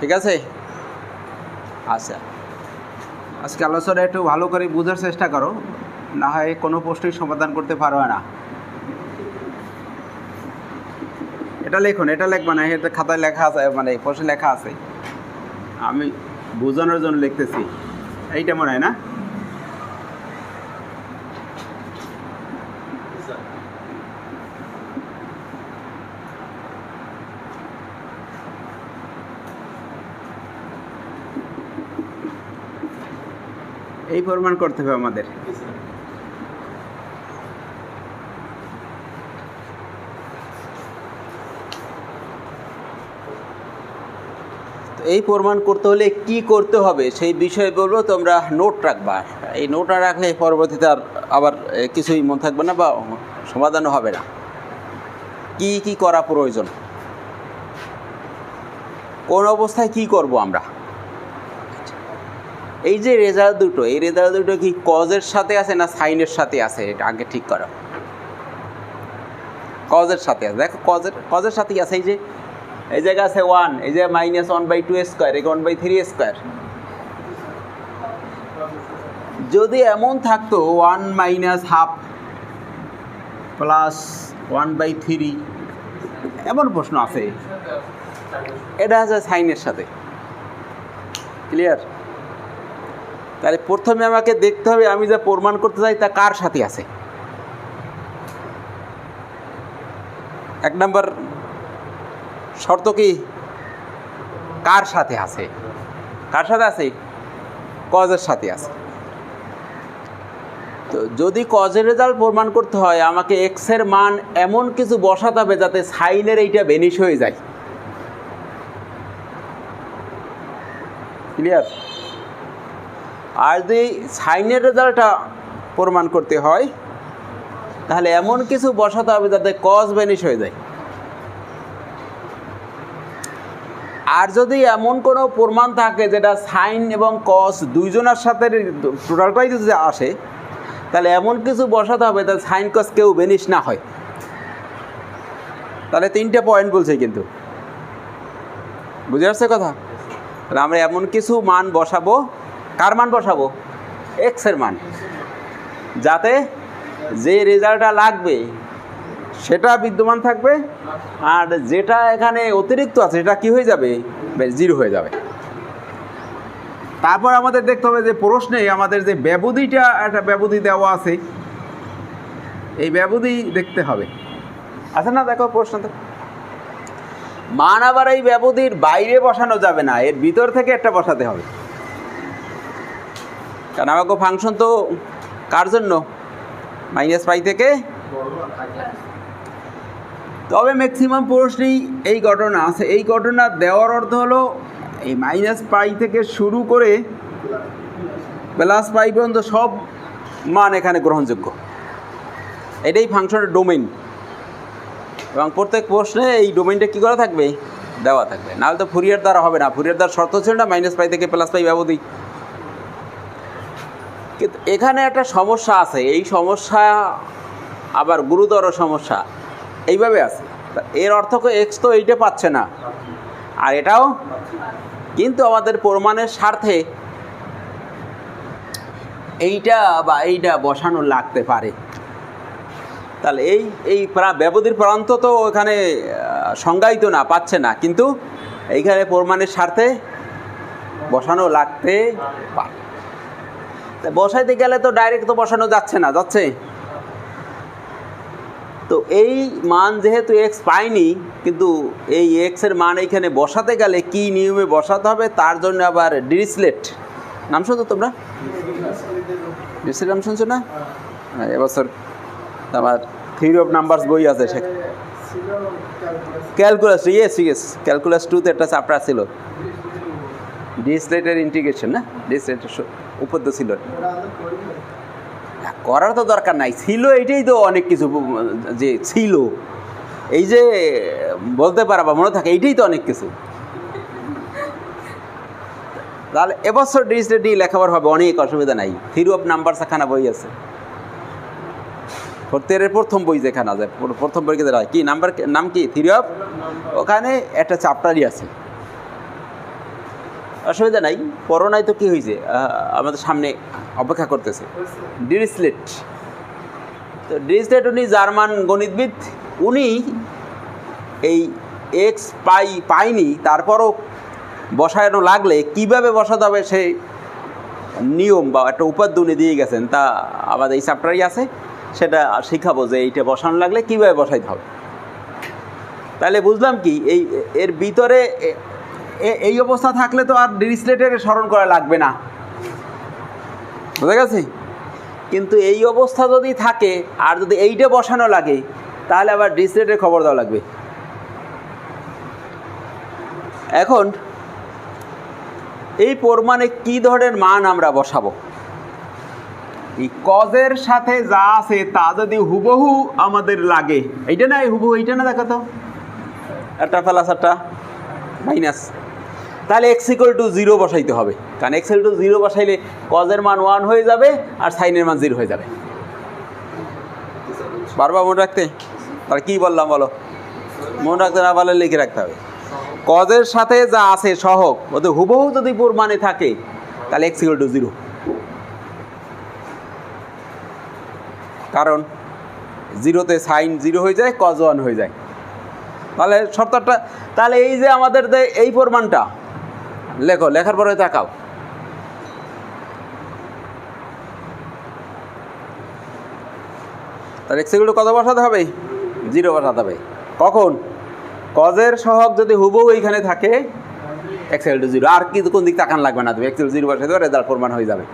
ঠিক আছে? আচ্ছা। আজকে আলোচনা একটু ভালো করে বোঝার চেষ্টা করো, না হয় কোনো প্রশ্নই সমাধান করতে পারবে না। এটা লিখুন, এটা লিখবে, না এটা খাতায় লেখা আছে মানে প্রশ্নে লেখা আছে। আমি বোঝানোর জন্য লিখতেছি। এইটা মনে হয় না? প্রমাণ করতে হবে আমাদের। এই প্রমাণ করতে হলে কি করতে হবে সেই বিষয়ে বলব, তোমরা নোট রাখবা। এই নোটটা রাখলে পরবর্তীতে আর আবার কিছুই মন থাকবে না বা সমাধানও হবে না। কি কি করা প্রয়োজন? কোন অবস্থায় কি করব আমরা? এই যে রেজাল্ট দুটো, এই রেজাল্ট দুটো কি কজের সাথে আছে না সাইনের সাথে আছে? এটা আগে ঠিক করো। কজের সাথে আছে। দেখো কজের কজের সাথেই আছে। এই যে, এই জায়গা আছে ওয়ান এই যে minus one by two square এই ওয়ান বাই থ্রি স্কোয়ার যদি এমন থাকতো one minus half plus one by three এমন প্রশ্ন আছে। এটা আছে সাইনের সাথে। ক্লিয়ার তাহলে প্রথমে আমাকে দেখতে হবে আমি যা প্রমাণ করতে চাই তা কার সাথে আছে। এক নম্বর শর্ত কি? কার সাথে আছে? কার সাথে আছে? কজের সাথে আছে? তো যদি কজের রেজাল্ট প্রমাণ করতে হয়, আমাকে এক্সের মান এমন কিছু বসাতে হবে যাতে সাইনের এইটা বেনিশ হয়ে যায়। ক্লিয়ার আর যদি সাইনের রেজাল্টটা প্রমাণ করতে হয়, তাহলে এমন কিছু বসাতে হবে যাতে কজ বেনিশ হয়ে যায়। আর যদি এমন কোনো প্রমাণ থাকে যেটা সাইন এবং কস দুইজনের সাথে টোটালটাই যদি আসে, তাহলে এমন কিছু বসাতে হবে যাতে সাইন কস কেউ বেনিশ না হয়। তাহলে তিনটে পয়েন্ট বলছে কিন্তু। বুঝে আসছে কথা? তাহলে আমরা এমন কিছু মান বসাবো কার মান বসাবো? এক্সের মান। যাতে যে রেজাল্টটা লাগবে, সেটা বিদ্যমান থাকবে, আর যেটা এখানে অতিরিক্ত আছে, সেটা কি হয়ে যাবে? জিরো হয়ে যাবে। তারপর আমাদের দেখতে হবে যে প্রশ্নে আমাদের যে ব্যবধিটা, একটা ব্যবধি দেওয়া আছে, এই ব্যবধি দেখতে হবে। আছে না, দেখো প্রশ্নতে মান আবার এই ব্যবধির বাইরে বসানো যাবে না, এর ভিতর থেকে একটা বসাতে হবে। কারণ আমাকে ফাংশন তো কার জন্য? মাইনাস পাই থেকে? তবে ম্যাক্সিমাম প্রশ্নেই এই ঘটনা আছে। এই ঘটনা দেওয়ার অর্থ হলো, এই মাইনাস পাই থেকে শুরু করে প্লাস পাই পর্যন্ত সব মান এখানে গ্রহণযোগ্য। এটাই ফাংশনের ডোমেইন এবং প্রত্যেক প্রশ্নে এই ডোমেইনটা কী করা থাকবে? দেওয়া থাকবে। নাহলে তো ফুরিয়ার দ্বারা হবে না। ফুরিয়ার দ্বারা শর্ত ছিল না মাইনাস পাই থেকে প্লাস পাই ব্যবধি। কিন্তু এখানে একটা সমস্যা আছে। এই সমস্যা আবার গুরুতর সমস্যা। এইভাবে আছে। এর অর্থ এক্স তো এইটা পাচ্ছে না। আর এটাও কিন্তু আমাদের প্রমাণের স্বার্থে এইটা বা এইটা বসানো লাগতে পারে। তাহলে এই এই ব্যবধির প্রান্ত তো ওখানে সংজ্ঞায়িত না, পাচ্ছে না। কিন্তু এইখানে প্রমাণের স্বার্থে বসানো লাগতে পারে। বসাইতে গেলে তো ডাইরেক্ট তো বসানো যাচ্ছে না যাচ্ছে? তো এই মান যেহেতু এক্স পাইনি কিন্তু এই এক্সের মান এইখানে বসাতে গেলে কি নিয়মে বসাতে হবে তার জন্য আবার ডিরিসলেট। নাম শুনছো তোমরা? ডিরিসলেট নাম শুনছো না? হ্যাঁ, এবছর আমার থিওরি অফ নাম্বারস বই আছে সে ক্যালকুলাস ইয়েস ইয়েস ক্যালকুলাস টুতে একটা চ্যাপ্টার ছিল। ডিসলেটের ইন্টিগ্রেশন না? ডিসলেটের উপর তো ছিল করার তো দরকার নাই। ছিল এটাই তো অনেক কিছু যে ছিল। এই যে, বলতে পারবা মনে থাকে এইটাই তো অনেক কিছু। তাহলে এবছর ডিজিটালি লেখাবার হবে, অনেক অসুবিধা নাই। থিরু অফ নাম্বার সেখানে বই আছে। ফোর্থ ইয়ারের প্রথম বই যেখানে আছে, প্রথম বই কি, নাম্বার, নাম কি? Theory of? ওখানে একটা চ্যাপ্টারই আছে। অসুবিধা নাই। করোনায় তো কী হয়েছে আমাদের সামনে অপেক্ষা করতেছে। ডিরিসলেট তো ডিরিসলেট উনি জার্মান গণিতবিদ। উনি এই এক্স পাই পাইনি, তারপরও বসানো লাগলে কীভাবে বসাতে হবে সেই নিয়ম বা একটা উপাদ্য উনি দিয়ে গেছেন, তা আমাদের এই চ্যাপ্টারই আছে। সেটা শিখাবো যে এইটা বসানো লাগলে কীভাবে বসাইতে হবে। তাহলে বুঝলাম কি, এই এর ভিতরে এই অবস্থা থাকলে তো আর ডিরিসলেটের স্মরণ করা লাগবে না। বুঝা গেছে কিন্তু এই অবস্থা যদি থাকে, আর যদি এইটা বসানো লাগে, তাহলে আবার ডিসলেটের খবর দেওয়া লাগবে। এখন, এই প্রমাণে কি ধরনের মান আমরা বসাবো? এই কজের সাথে যা আছে, তা যদি হুবহু আমাদের লাগে। এইটা না হুবহু এইটা না দেখাতো? একটা প্লাস একটা মাইনাস তাহলে এক্স ইকুয়াল টু জিরো বসাইতে হবে। কারণ এক্স টু জিরো বসাইলে কজের মান ওয়ান হয়ে যাবে আর সাইনের মান জিরো হয়ে যাবে। বারবার মনে রাখতে? তাহলে কী বললাম বলো? মনে রাখতে না পারলে লিখে রাখতে হবে। কজের সাথে যা আছে সহগ, ওদের হুবহু যদি মানে থাকে, তাহলে এক্স ইকুয়াল টু জিরো কারণ জিরোতে সাইন জিরো হয়ে যায় কজ ওয়ান হয়ে যায়। তাহলে শর্তটা তাহলে এই যে আমাদের এই পরিমাণটা লেখো, লেখার পরে তাকাও। তাহলে এক্সিকিউটিভ কত বসাতে হবে? জিরো বসাতে হবে। কখন? কজের সহগ যদি হুবহু এইখানে থাকে এক্সেল টু জিরো। আর কিন্তু কোন দিক তাকান লাগবে না তুমি? এক্সেল জিরো বসাতে রেজাল্ট প্রমাণ হয়ে যাবে।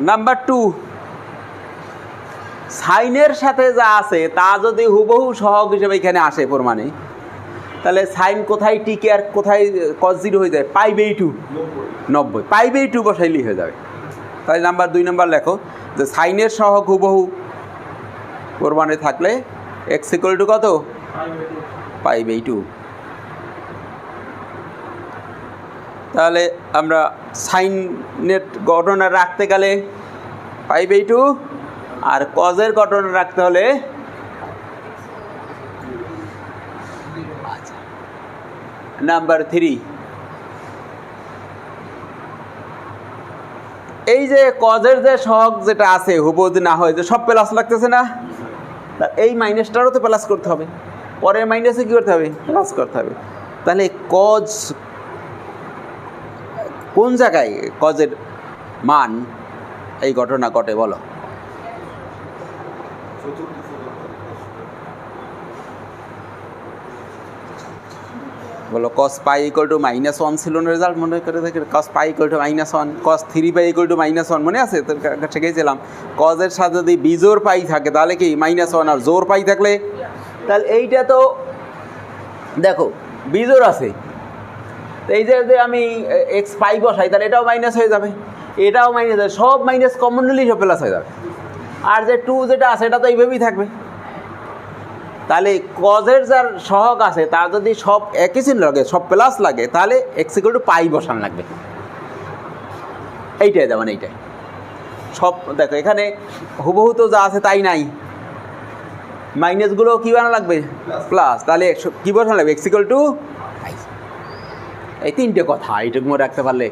নাম্বার টু সাইনের সাথে যা আছে, তা যদি হুবহু সহগ হিসেবে এখানে আসে প্রমাণে তাহলে সাইন কোথায় টিকে আর কোথায় কস জিরো হয়ে যায়? পাই বাই টু নব্বই। পাই বাই টু বসাইলেই হয়ে যাবে। তাই নাম্বার দুই নাম্বার লেখো যে সাইনের সহগ হুবহু প্রমাণে থাকলে এক্স ইকুয়াল টু কত? পাই বাই টু তাহলে আমরা সাইনের ঘটনা রাখতে গেলে পাই বাই টু আর কজের ঘটনা রাখতে হলে নাম্বার থ্রি এই যে কজের যে শখ যেটা আছে হুবদ না হয়, যে সব প্লাস লাগতেছে না? এই মাইনাসটারও তো প্লাস করতে হবে। পরের মাইনাসে কী করতে হবে? প্লাস করতে হবে। তাহলে কজ কোন জায়গায় কজের মান এই ঘটনা ঘটে বলো? বলো cos pi equal to minus one ছিল না রেজাল্ট মনে করে দেখে cos pi equal to minus one cos three pi equal to minus one মনে আছে? তোর কাছে গেছিলাম। কজের সাথে যদি বিজোর পাই থাকে, তাহলে কি মাইনাস ওয়ান আর জোর পাই থাকলে? তাহলে এইটা তো, দেখো বিজোর আছে। এই যে যদি আমি এক্স পাই বসাই, তাহলে এটাও মাইনাস হয়ে যাবে। এটাও মাইনাস সব মাইনাস কমন নিলেই সব প্লাস হয়ে যাবে। আর যে টু যেটা আছে, এটা তো এইভাবেই থাকবে। তাহলে কজের যার সহগ আছে তার যদি সব একই চিহ্ন লাগে সব প্লাস লাগে তাহলে এক্স ইকুয়াল টু পাই বসান লাগবে। এইটাই যেমন এইটাই। সব দেখো এখানে হুবহু তো যা আছে তাই নাই। মাইনাসগুলো কী বানা লাগবে? প্লাস তাহলে কী বসানো লাগবে? এক্স ইকুয়াল টু এই তিনটে কথা এইটুকু মনে রাখতে পারলে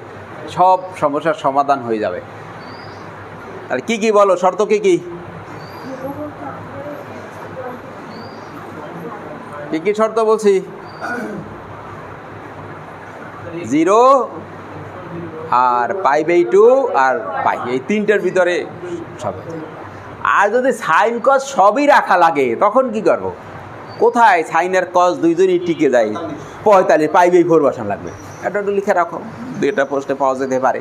সব সমস্যার সমাধান হয়ে যাবে। আর কি কি বলো? শর্ত কি কি? কি শর্ত বলছি? জিরো আর পাই বাই টু আর পাই, এই তিনটার ভিতরে সব। আর যদি সাইন কজ সবই রাখা লাগে, তখন কি করব? কোথায় সাইন আর কজ দুইজনই টিকে যায়? পঁয়তাল্লিশ পাই বাই ফোর বসান লাগবে। এটা একটু লিখে রাখো, দুইটা পোস্টে পাওয়া যেতে পারে।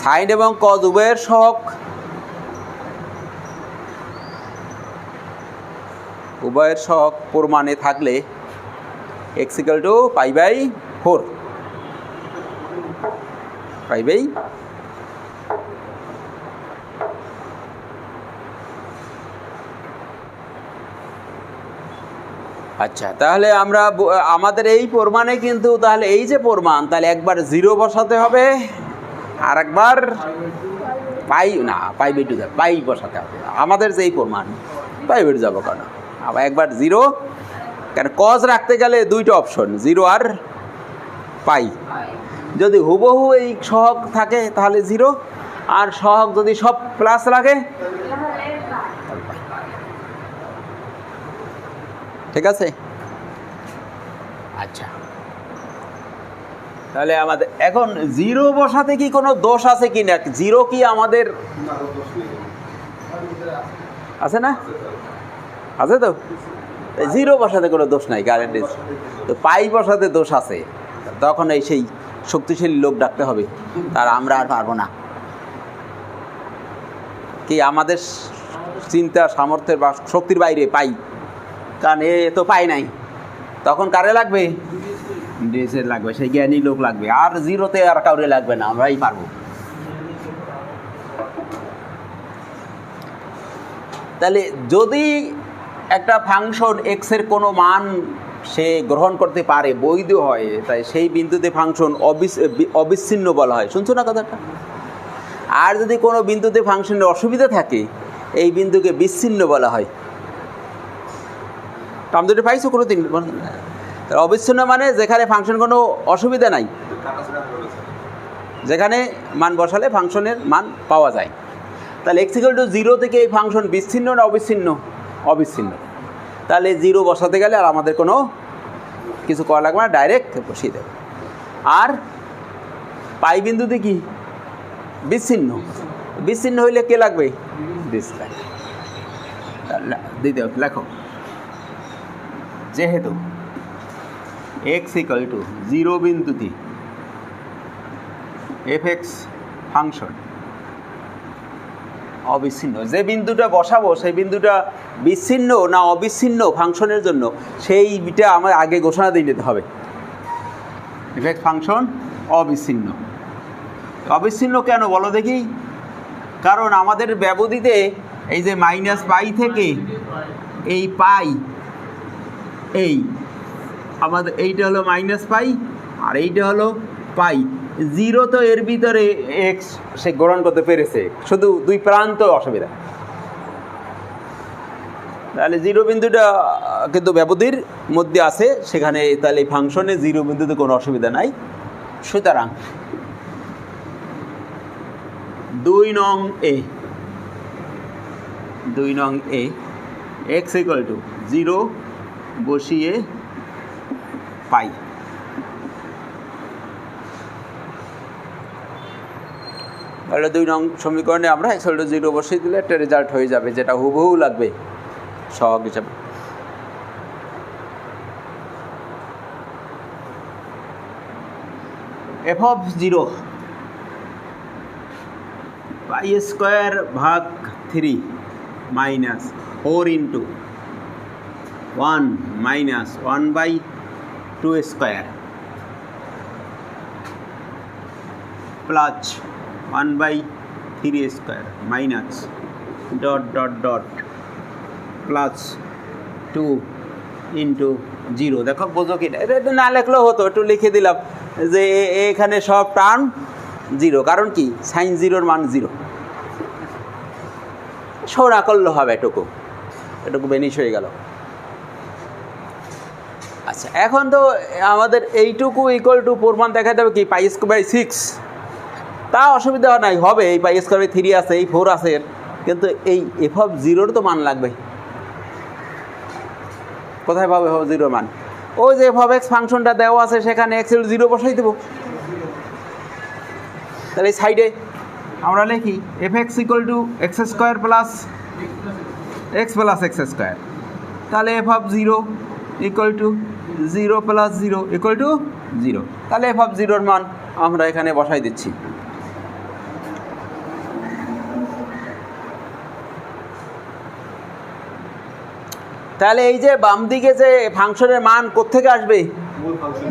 সাইন এবং কজ উভয়ের শখ উভয়ের শখ প্রমাণে থাকলে x equal to pi by four pi by আচ্ছা তাহলে আমরা আমাদের এই প্রমাণে কিন্তু তাহলে এই যে প্রমাণ, তাহলে একবার জিরো বসাতে হবে আর একবার পাই না পাই বেটু যাবে পাই বসাতে হবে। আমাদের যে এই প্রমাণ পাই বেটু যাব কেন? আবার একবার জিরো কারণ কজ রাখতে গেলে দুইটা অপশন জিরো আর পাই যদি হুবহু এই সহগ থাকে তাহলে জিরো আর সহগ যদি সব প্লাস লাগে ঠিক আছে? আচ্ছা। তাহলে আমাদের এখন জিরো বসাতে কি কোনো দোষ আছে কি না? জিরো কি আমাদের আছে না? আছে তো? জিরো বসাতে কোনো দোষ নাই গ্যারেন্টি তো পাই বসাতে দোষ আছে। তখন এই সেই শক্তিশালী লোক ডাকতে হবে, তার আমরা আর পারব না। কি আমাদের চিন্তা সামর্থ্যের বা শক্তির বাইরে পাই, কারণ এ তো পাই নাই। তখন কারে লাগবে? ডিএসের লাগবে, সেই জ্ঞানী লোক লাগবে। আর জিরোতে আর কাউরে লাগবে না, আমরাই পারব। তাহলে যদি একটা ফাংশন এক্সের কোনো মান সে গ্রহণ করতে পারে, বৈধ হয়, তাই সেই বিন্দুতে ফাংশন অবিচ্ছিন্ন বলা হয়। শুনছো না কথাটা? আর যদি কোনো বিন্দুতে ফাংশনের অসুবিধা থাকে, এই বিন্দুকে বিচ্ছিন্ন বলা হয়। টাম পাইছো কোনো দিন অবিচ্ছিন্ন মানে যেখানে ফাংশন কোনো অসুবিধা নাই। যেখানে মান বসালে ফাংশনের মান পাওয়া যায়। তাহলে এক্সিকাল টু জিরো থেকে এই ফাংশন বিচ্ছিন্ন না অবিচ্ছিন্ন? অবিচ্ছিন্ন। তাহলে জিরো বসাতে গেলে আর আমাদের কোনো কিছু করা লাগবে না ডাইরেক্ট বসিয়ে দেবে। আর পাই বিন্দুতে কি? বিচ্ছিন্ন। বিচ্ছিন্ন হইলে কে লাগবে? লাগবে দিতে হবে। লেখো। যেহেতু এক্স ইকাল টু জিরো বিন্দুতে এফ এক্স ফাংশন অবিচ্ছিন্ন। যে বিন্দুটা বসাবো, সেই বিন্দুটা বিচ্ছিন্ন না অবিচ্ছিন্ন ফাংশনের জন্য, সেইটা আমার আগে ঘোষণা দিয়ে নিতে হবে। এফেক্ট ফাংশন অবিচ্ছিন্ন। অবিচ্ছিন্ন কেন বলো দেখি? কারণ আমাদের ব্যবধিতে এই যে মাইনাস পাই থেকে এই পাই এই, আমাদের এইটা হলো মাইনাস পাই আর এইটা হলো পাই জিরো তো এর ভিতরে এক্স সে গ্রহণ করতে পেরেছে। শুধু দুই প্রান্ত অসুবিধা। তাহলে জিরো বিন্দুটা কিন্তু ব্যবধির মধ্যে আছে, সেখানে তাহলে এই ফাংশনে জিরো বিন্দুতে কোনো অসুবিধা নাই। সুতরাং দুই নং এ দুই নং এ এক্স ইকুয়াল টু জিরো বসিয়ে পাই। তাহলে দুই নং সমীকরণে আমরা এক্স টু জিরো বসিয়ে দিলে একটা রেজাল্ট হয়ে যাবে, যেটা হুবহু লাগবে। সহগ হিসাবে। F of zero pi square ভাগ three minus four into one minus one by two square plus one by three square minus dot dot dot plus two into zero. দেখো, বোঝো কি? এটা না লেখলেও হতো, একটু লিখে দিলাম যে এখানে সব টার্ম জিরো। কারণ কি? সাইন জিরোর মান জিরো। শো না করলে হবে এটুকু। এটুকু বেনিশ হয়ে গেল। আচ্ছা এখন তো আমাদের এইটুকু ইকুয়াল টু প্রমাণ দেখা যাবে কি? পাই স্কোয়ার বাই সিক্স তা অসুবিধা নাই, হবে, এই পাই স্কোয়ার থ্রি আছে, এই ফোর আছে। কিন্তু এই এফ অফ জিরোর তো মান লাগবে। কোথায় পাবে এফ জিরোর মান? ওই যে এফ অফ এক্স ফাংশনটা দেওয়া আছে, সেখানে এক্স এল জিরো বসাই দেবো। তাহলে এই সাইডে আমরা লিখি f x equal to x square plus x plus x square তাহলে f of zero equal to zero plus zero equal to zero তাহলে এফ অফ জিরোর মান আমরা এখানে বসাই দিচ্ছি। তাহলে এই যে বাম দিকে যে ফাংশনের মান কোত্থেকে আসবে?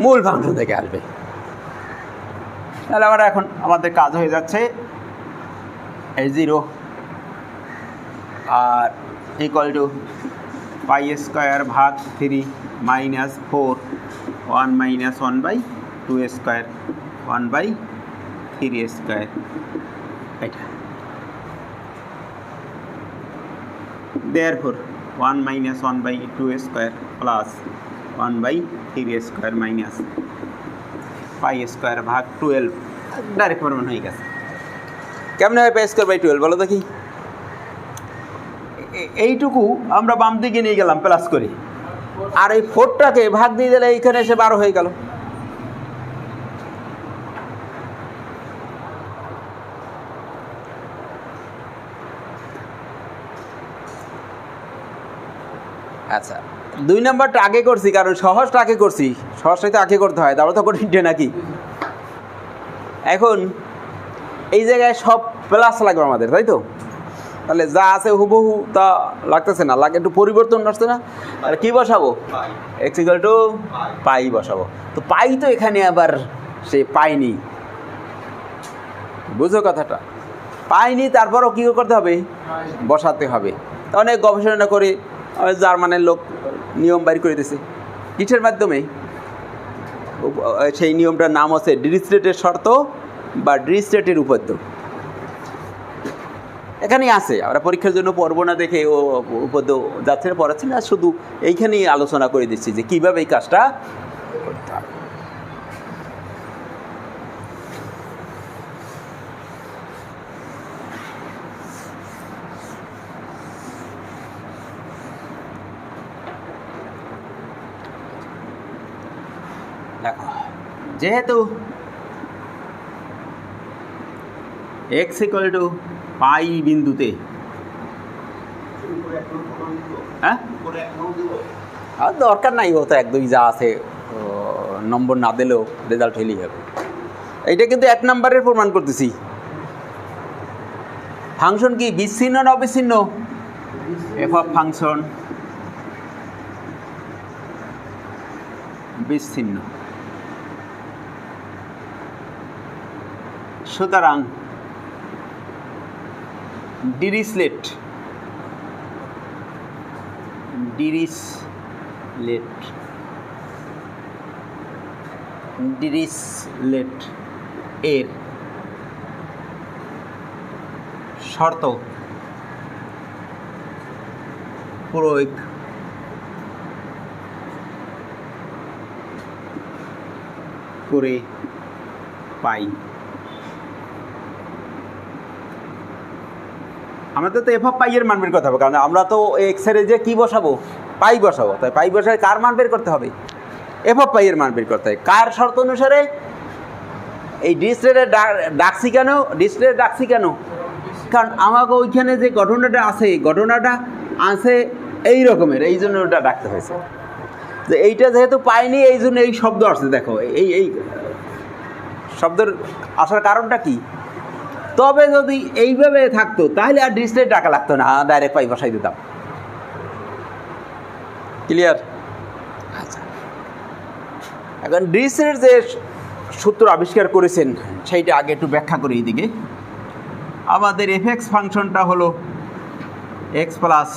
মূল ফাংশন থেকে আসবে। তাহলে আমরা এখন আমাদের কাজ হয়ে যাচ্ছে। এই জিরো আর ইকুয়াল টু পাই স্কোয়ার ভাগ three minus four one minus one by two square one by three square এটা। There four one minus one by two square plus one by three square minus pi square ভাগ twelve direct প্রমাণ হয়ে গেছে। কেমন হয় পাই square by twelve বলো দেখি। এইটুকু আমরা বাম দিকে নিয়ে গেলাম প্লাস করে। আর এই ফোরটাকে ভাগ দিয়ে দিলে এইখানে এসে বারো হয়ে গেল আচ্ছা দুই নাম্বারটা আগে করছি কারণ সহজটা আগে করছি। সহজটাই তো আগে করতে হয় তারপর তো কঠিনটা নাকি? এখন এই জায়গায় সব প্লাস লাগবে আমাদের তাই তো? তাহলে যা আছে হুবহু তা লাগতেছে না লাগে একটু পরিবর্তন আসছে না? আর কি বসাবো? X equal to pi. বসাবো। তো পাই তো এখানে আবার সে পাইনি। বুঝো কথাটা। পাইনি তারপরও কী করতে হবে? বসাতে হবে। অনেক গবেষণা করে জার্মানের লোক নিয়ম বাইর করে দিয়েছে কিসের মাধ্যমে? সেই নিয়মটার নাম হচ্ছে ডিস্ট্রেটের শর্ত বা ডিস্ট্রেটের উপদ্য এখানেই আছে, আমরা পরীক্ষার জন্য পড়ব না দেখে ও উপদ্য যাচ্ছে না, পড়াচ্ছে না, শুধু এইখানেই আলোচনা করে দিচ্ছি যে কীভাবে এই কাজটা করতে দেখো যেহেতু এক্স ইকুয়াল টু পাই বিন্দুতে। হ্যাঁ? আর দরকার নাই, ও তো এক দুই যা আছে নম্বর না দিলেও রেজাল্ট হলেই হবে। এইটা কিন্তু এক নম্বরের প্রমাণ করতেছি। ফাংশন কি? বিচ্ছিন্ন না অবিচ্ছিন্ন? এফ অফ ফাংশন বিচ্ছিন্ন। সুতরাং ডিরিসলেট ডিরিসলেট ডিরিসলেট এর শর্ত প্রয়োগ করে পাই। আমাদের তো এফ অফ পাই এর মান বের করতে হবে, কারণ আমরা তো এক্সের যে কী বসাবো? পাই বসাবো। তাই পাই বসায় কার মান বের করতে হবে? এফ অফ পাই এর মান বের করতে হবে। কার শর্ত অনুসারে এই ডিসপ্লেটের ডাকছি কেন? ডিসপ্লে ডাকছি কেন? কারণ আমাকে ওইখানে যে ঘটনাটা আছে ঘটনাটা আছে এই রকমের, এই জন্য ওটা ডাকতে হয়েছে। যে এইটা যেহেতু পাইনি, এই জন্য এই শব্দ আসছে, দেখো, এই এই শব্দের আসার কারণটা কি? তবে যদি এইভাবে থাকতো, তাহলে আর ডিসপ্লে টাকা লাগতো না। ডাইরেক্ট পাই, বসাই দিতাম। ক্লিয়ার আচ্ছা। এখন ডিসের যে সূত্র আবিষ্কার করেছেন, সেইটা আগে একটু ব্যাখ্যা করি এইদিকে আমাদের এফএক্স ফাংশনটা হলো এক্স প্লাস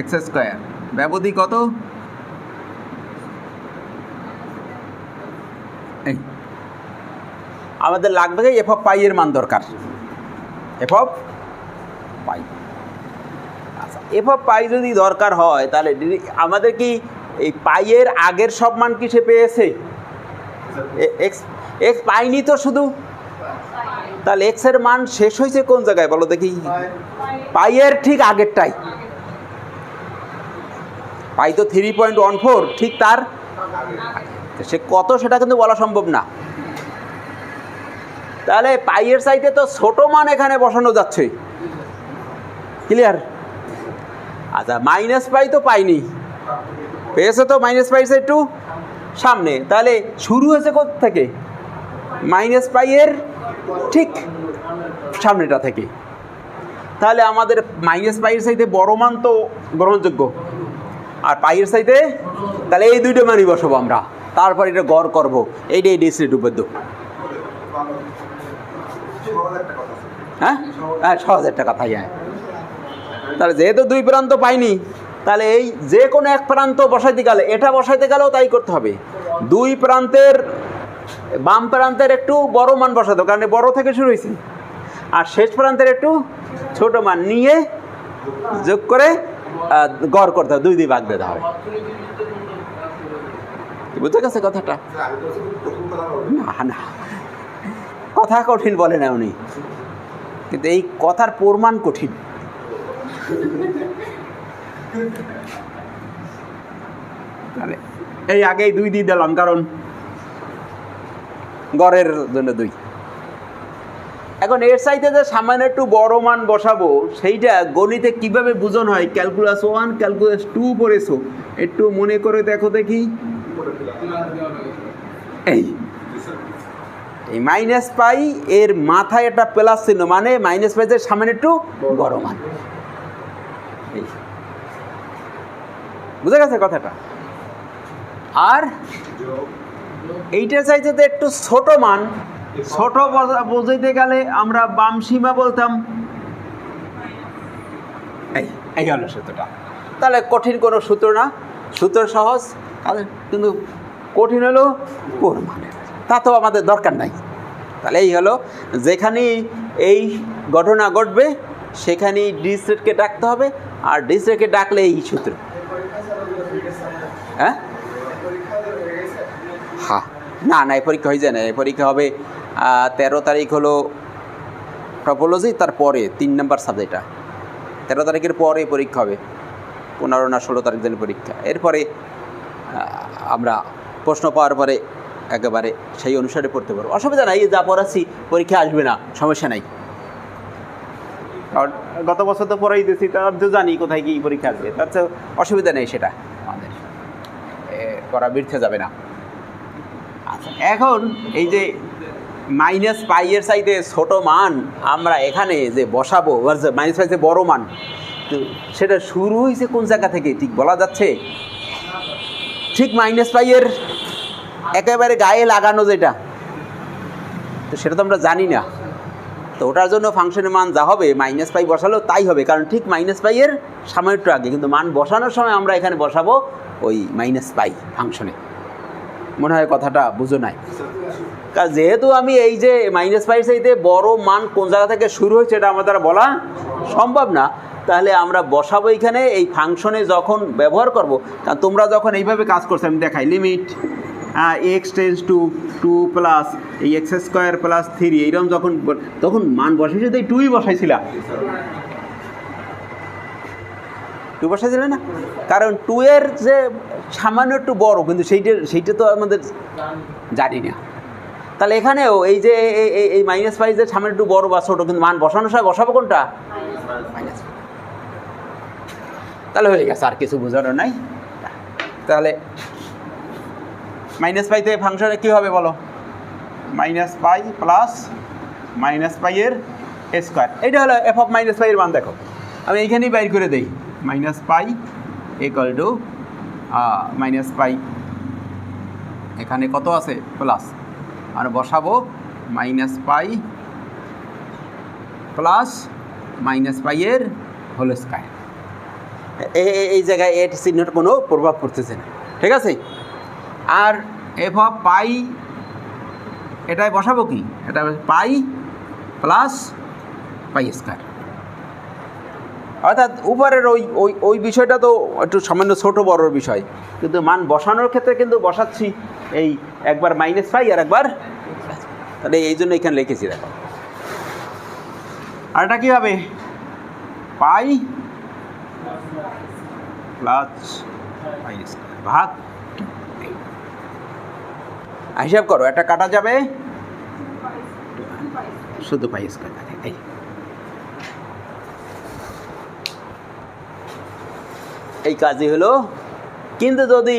এক্স স্কোয়ার ব্যবধি কত? আমাদের লাগবে এফ অফ পাই এর মান দরকার। F of pi. আচ্ছা এফ অফ পাই যদি দরকার হয়, তাহলে আমাদের কি এই পাইয়ের আগের সব মান কি সে পেয়েছে? এক্স এক্স পাইনি তো শুধু? তাহলে এক্সের মান শেষ হয়েছে কোন জায়গায়? বলো দেখি। পাইয়ের ঠিক আগেরটাই। পাই তো থ্রি পয়েন্ট ওয়ান ফোর ঠিক তার? সে কত সেটা কিন্তু বলা সম্ভব না। তাহলে পাইয়ের চাইতে তো ছোট মান এখানে বসানো যাচ্ছে। ক্লিয়ার আচ্ছা মাইনাস পাই তো পাইনি। পেয়েছে তো মাইনাস পাইছে একটু সামনে। তাহলে শুরু হয়েছে কোথা থেকে মাইনাস পাইয়ের ঠিক সামনেটা থেকে। তাহলে আমাদের মাইনাস পাইয়ের চাইতে বড় মান তো গ্রহণযোগ্য। আর পাইয়ের চাইতে তাহলে এই দুইটা মানই বসাবো আমরা। তারপর এটা গড় করব। এইটাই ডিসিট উপদ্য হ্যাঁ? হ্যাঁ সহজ একটা কথাই হ্যাঁ। তাহলে যেহেতু দুই প্রান্ত পাইনি, তাহলে এই যে কোনো এক প্রান্ত বসাইতে গেলে, এটা বসাইতে গেলেও তাই করতে হবে। দুই প্রান্তের, বাম প্রান্তের একটু বড় মান বসাতে কারণ বড় থেকে শুরু হয়েছে আর শেষ প্রান্তের একটু ছোট মান নিয়ে যোগ করে গড় করতে হবে, দুই দুই ভাগ দিতে হবে। বুঝতে গেছে কথাটা? না না। কথা কঠিন বলে না উনি। কিন্তু এই কথার প্রমাণ কঠিন। এই আগেই দুই দিয়ে দিলাম, কারণ গড়ের জন্য দুই। এখন এর চাইতে যে সামান্য একটু বড় মান বসাবো, সেইটা গণিতে কীভাবে বুঝন হয়? ক্যালকুলাস ওয়ান, ক্যালকুলাস টু পড়েছো। একটু মনে করে দেখো দেখি। এই। এই মাইনাস পাই, এর মাথায় একটা প্লাস চিহ্ন মানে মাইনাস পাই সামনে একটু বড় মান। বুঝা গেছে কথাটা? আর এইটার চাইতে তো একটু ছোট মান। ছোট বোঝা- বোঝাইতে গেলে আমরা বাম সীমা বলতাম। এই এই সূত্রটা। তাহলে কঠিন কোনো সূত্র না। সূত্র সহজ কিন্তু কঠিন হলো কোন মানে তা তো আমাদের দরকার নাই। তাহলে এই হলো, যেখানেই এই ঘটনা ঘটবে, সেখানেই ডিস্ট্রেটকে ডাকতে হবে, আর ডিস্ট্রেটকে ডাকলে এই সূত্র। হ্যাঁ? হ্যাঁ না না, এই পরীক্ষা হয়ে যায় না, এই পরীক্ষা হবে তেরো তারিখ হলো টপোলজি, তারপরে তিন নম্বর সাবজেক্টটা তেরো তারিখের পরে পরীক্ষা হবে, পনেরো না ষোলো তারিখ দিন পরীক্ষা। এরপরে আমরা প্রশ্ন পাওয়ার পরে একেবারে সেই অনুসারে পড়তে পারব। অসুবিধা নাই যা পড়াচ্ছি পরীক্ষা আসবে না সমস্যা নাই। কারণ গত বছর তো পড়াই দিয়েছি তার তো জানি কোথায় কি পরীক্ষা আসবে তার তো অসুবিধা নেই সেটা। আমাদের। করা বৃদ্ধে যাবে না। আচ্ছা এখন এই যে মাইনাস পাইয়ের সাইডে ছোট মান আমরা এখানে যে বসাবো মাইনাস পাই যে বড় মান তো সেটা শুরু হয়েছে কোন জায়গা থেকে? ঠিক বলা যাচ্ছে? ঠিক মাইনাস পাইয়ের একেবারে গায়ে লাগানো যেটা। তো সেটা তো আমরা জানি না। তো ওটার জন্য ফাংশনের মান যা হবে মাইনাস পাই বসালেও তাই হবে। কারণ ঠিক মাইনাস পাইয়ের সাময়িক আগে, কিন্তু মান বসানোর সময় আমরা এখানে বসাবো ওই মাইনাস পাই ফাংশনে মনে হয় কথাটা বুঝো নাই। কারণ যেহেতু আমি এই যে মাইনাস পাই চাইতে বড় মান কোন জায়গা থেকে শুরু হয়েছে, এটা আমার দ্বারা বলা সম্ভব না। তাহলে আমরা বসাবো এখানে, এই ফাংশনে যখন ব্যবহার করব কারণ তোমরা যখন এইভাবে কাজ করছ, আমি দেখাই limit x tends to two plus, এই এক্স স্কোয়ার প্লাস থ্রি, এইরকম যখন তখন মান বসাইছে তো এই টুই বসাইছিলাম টু বসাইছিলে না? কারণ টু এর যে সামান্য একটু বড়, কিন্তু সেইটা সেইটা তো আমাদের জানি না। তাহলে এখানেও এই যে এই- মাইনাস ফাইভের সামনে একটু বড় বা ছোটো, কিন্তু মান বসানোর সময় বসাবো কোনটা? তাহলে হয়ে গেছে, আর কিছু বোঝানোর নাই। তাহলে মাইনাস পাইতে ফাংশনে কী হবে বলো? মাইনাস পাই প্লাস মাইনাস পাইয়ের স্কোয়ার এটা হলো এফ অফ মাইনাস পাইয়ের মান, দেখো। আমি এইখানেই বাইর করে দিই। Minus pi equal to minus pi এখানে কত আছে? প্লাস আর বসাবো মাইনাস পাই প্লাস মাইনাস পাইয়ের হোল স্কোয়ার এই জায়গায় এর চিহ্নটা কোনো প্রভাব পড়তেছে না। ঠিক আছে? আর এফ অফ পাই এটাই বসাবো কি? এটা পাই প্লাস পাই স্কোয়ার অর্থাৎ উপরের ওই ওই ওই বিষয়টা তো একটু সামান্য ছোট বড়র বিষয়। কিন্তু মান বসানোর ক্ষেত্রে কিন্তু বসাচ্ছি এই একবার মাইনাস পাই আর একবার তাহলে এই জন্য এখানে লিখেছি দেখো। আর এটা কী হবে পাই প্লাস পাই ভাগ হিসাব করো, একটা কাটা যাবে? শুধু পাই স্কোয়ার থাকে এই। এই কাজই হলো। কিন্তু যদি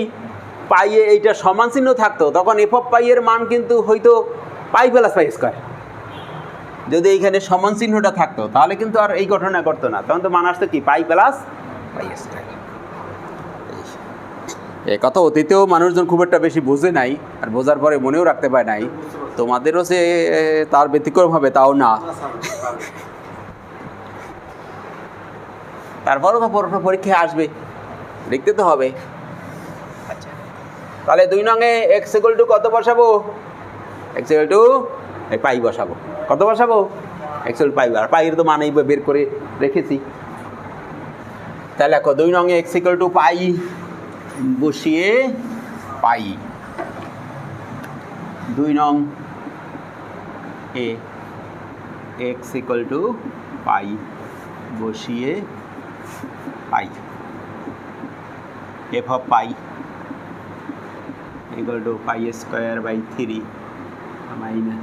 পাইয়ে এইটা সমান চিহ্ন থাকতো, তখন এফ অফ পাইয়ের মান কিন্তু হয়তো পাই প্লাস পাই স্কোয়ার। যদি এইখানে সমান চিহ্নটা থাকতো, তাহলে কিন্তু আর এই ঘটনা করতো না। তখন তো মান আসতো কি? পাই প্লাস পাই স্কোয়ার। এ কথা অতীতেও মানুষজন খুব একটা বেশি বোঝে নাই, আর বোঝার পরে মনেও রাখতে পারে নাই। তোমাদেরও সে তার ব্যতিক্রম হবে, তাও না। তারপরও তো পর- পরীক্ষায় আসবে লিখতে তো হবে। তাহলে দুই নঙে এক্স ইকুয়াল টু কত বসাবো? এক্স ইকুয়াল টু পাই বসাবো। কত বসাবো? এক্স ইকুয়াল পাই, আর পাইয়ের তো মানেই বের করে রেখেছি। তাহলে দেখো, দুই নঙে এক্স ইকুয়াল টু পাই বসিয়ে পাই। দুই নং এ এক্স ইকুয়াল টু পাই বসিয়ে পাই। F of pi equal to pi square by three minus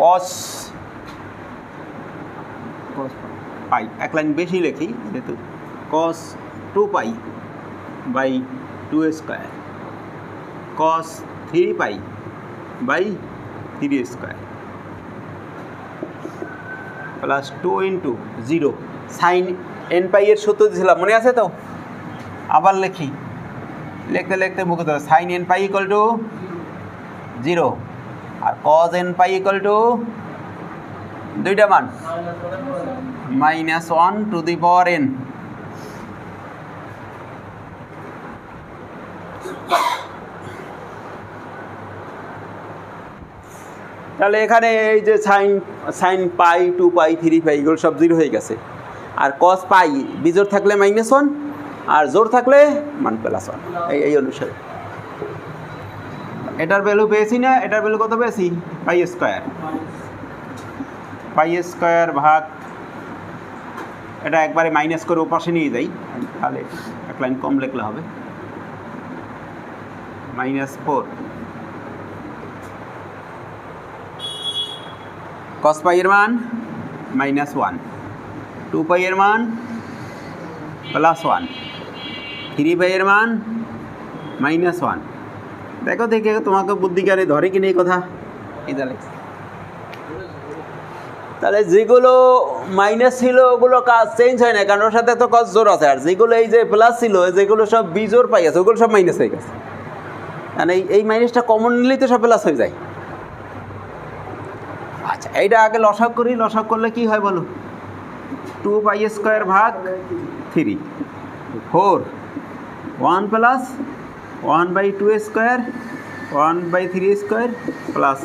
cos cos pi. এক লাইন বেশি লেখি, যেহেতু। Cos two pi by two square cos three pi by three square plus two into zero sine n pi এর সূত্র দিয়েছিলাম মনে আছে তো? আবার লিখি। লিখতে লিখতে মুখে ধরো sine n pi equal to zero R cos n pi equal to দুইটা মান? Minus one to the power n তাহলে এখানে এই যে sine sine pi, two pi, three pi, এগুলো সব জিরো হয়ে গেছে। আর কস পাই বিজোর থাকলে মাইনাস ওয়ান আর জোর থাকলে মান প্লাস ওয়ান এই এই অনুসারে। এটার ভ্যালু পেয়েছি না, এটার ভ্যালু কত পেয়েছি? পাই স্কোয়ার পাই স্কোয়ার ভাগ, এটা একবারে মাইনাস করে ওপাশে নিয়ে যাই, তাহলে এক লাইন কম লিখলে হবে। মাইনাস ফোর কস পাইয়ের মান মাইনাস ওয়ান টু পাইয়ের মান প্লাস ওয়ান থ্রি পাইয়ের মান মাইনাস ওয়ান দেখো দেখে তোমাকে বুদ্ধিজ্ঞানে ধরে কিনে এই কথা? এই তাহলে। যেগুলো মাইনাস ছিল, ওগুলো কাজ চেঞ্জ হয় না, কারণ ওর সাথে তো কজ জোর আছে। আর যেগুলো এই যে প্লাস ছিল যেগুলো সব বিজোর পাই আছে ওগুলো সব মাইনাস হয়ে গেছে। মানে এই মাইনাসটা কমন নিলেই তো সব প্লাস হয়ে যায়। আচ্ছা এইটা আগে লসাক করি লসাক করলে কি হয় বলো? টু পাই স্কোয়ার ভাগ three four one plus one by two square one by three square plus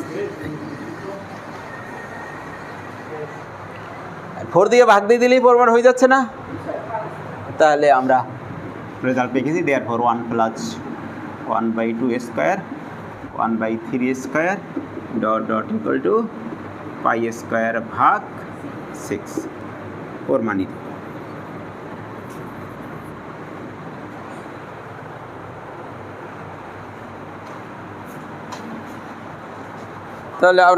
four দিয়ে ভাগ দিয়ে দিলেই পরবার হয়ে যাচ্ছে না? তাহলে আমরা রেজাল্ট পেয়ে গেছি there four one plus one by two square one by three square dot dot equal to pi square ভাগ সিক্স ওর মানি তাহলে আমরা